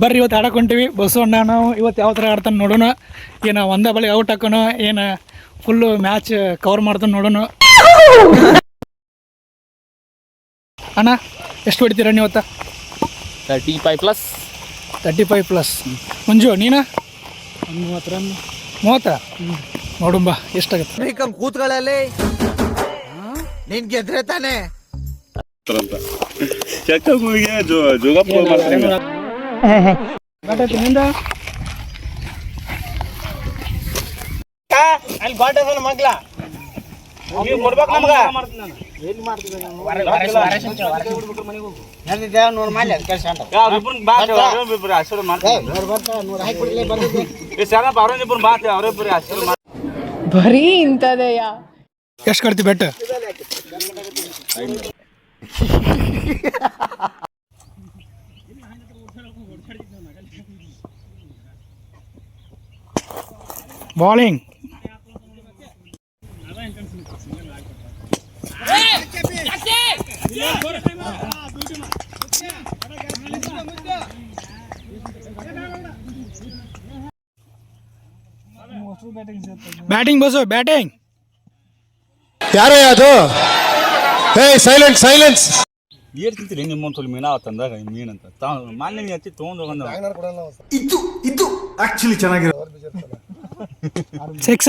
ಬರ್ರಿ ಇವತ್ತು ಆಡಕೊಂತೀವಿ ಬಸವಣ್ಣ ಬಸ್ಸು ಅಣ್ಣ ನಾವು ಇವತ್ತು ಯಾವ ಥರ ಆಡ್ತಾನೆ ನೋಡೋಣ. ಏನು ಒಂದೇ ಬಳಿ ಔಟ್ ಹಾಕೋಣ. ಏನು ಫುಲ್ಲು ಮ್ಯಾಚ್ ಕವರ್ ಮಾಡ್ತಾನೆ ನೋಡೋಣ. ಅಣ್ಣ ಎಷ್ಟು ಹೊಡಿತೀರ ನೀವು ಇವತ್ತ? Thirty five plus thirty five plus Manju ನೀನು? ಮೂವತ್ತು ರನ್ ಮೂವತ್ತ ನೋಡುಂಬ ಎಷ್ಟಾಗುತ್ತೆ. ಕೂತ್ಗಳಲ್ಲಿ ನಿನ್ ಗೆದ್ರೆ ತಾನೆ. ಅಂತ. ಜೋಗಪ್ಪ ಮಾಡ್ತೀನಿ. ಅಲ್ಲಿ ಗಾಟದ ಮಗ್ಲ ಅಂತ. ಬರೀ ಇಂತದಯ್ಯ ಎಷ್ಟು ಕಟ್ತಿ ಬೆಟ್ಟ బౌలింగ్ బ్యాటింగ్ బసు బ్యాటింగ్ యారయ్యాదు హే సైలెన్స్ సైలెన్స్ ಏನ್ ತಿಂತೀರಿ ನಿಮ್ಮ ಒಂದ್ಸಲ ಮೀನಾ ತಂದಾಗ ಮೀನ್ ಅಂತ. ತಾ ಮಾನ್ಯ ನೀ ಹಚ್ಚಿ ತೊಗೊಂಡು ಹೋಗಂದ. ಇದು ಇದು ಆಕ್ಚುಲಿ ಚೆನ್ನಾಗಿರೋ ಸಿಕ್ಸ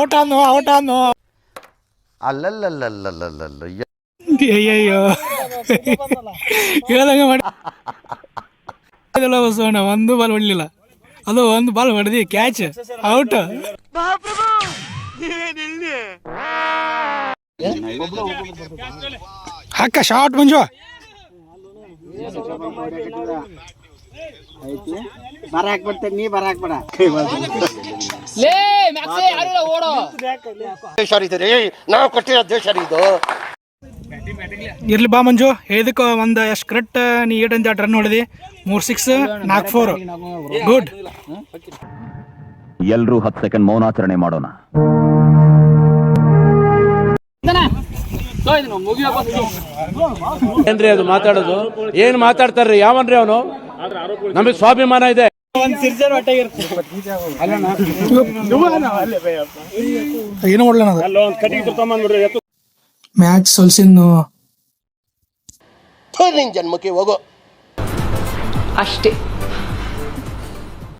ಔಟ್ ಆದ್ನು ಔಟ್ ಆದ್ನು ಅಲ್ಲಲ್ಲಲ್ಲಲ್ಲಲ್ಲಲ್ಲ ಅಯ್ಯಯ್ಯೋ. ಹೇಳ್ದಂಗ ಮಾಡಿ. ಇದೆಲ್ಲ ಬಸವಣ್ಣ ಒಂದು ಬಾಲ್ ಹೊಡ್ಲಿಲ್ಲ. ಅದು ಒಂದು ಬಾಲ್ ಹೊಡೆದಿ ಕ್ಯಾಚ್ ಔಟ್ ಹಾಕ ಶಾರ್ಟ್ ಮಂಜು ಬರ ಹಾಕ್ಬಿಡ್ತೇನೆ ನೀ ಬರ ಹಾಕ್ಬೇಡ ನಾವು ಕಟ್ಟಿರೋ ದೇಶ ಇದು ಇರ್ಲಿ ಬಾ ಮಂಜು ಇದಕ್ಕೆ ಒಂದ್ ಎಷ್ಟು ಕರೆಕ್ಟ್ ನೀ ಏಟ್ ಅಂತ ರನ್ ಹೊಡೆದಿ. ಮೂರ್ ಸಿಕ್ಸ್ ನಾಲ್ಕು ಫೋರ್ ಗುಡ್ ಎಲ್ರೂ ಹತ್ತು ಸೆಕೆಂಡ್ ಮೌನಾಚರಣೆ ಮಾಡೋಣ. ಏನ್ರಿ ಅದು ಮಾತಾಡೋದು? ಏನ್ ಮಾತಾಡ್ತಾರ್ರಿ? ಯಾವನ್ರಿ ಅವನು? ನಮಗೆ ಸ್ವಾಭಿಮಾನ ಇದೆ. ಮ್ಯಾಚ್ ಸೊಲ್ಸಿನ್ನು ನಿನ್ ಜನ್ಮಕ್ಕೆ ಹೋಗೋ. ಅಷ್ಟೇ.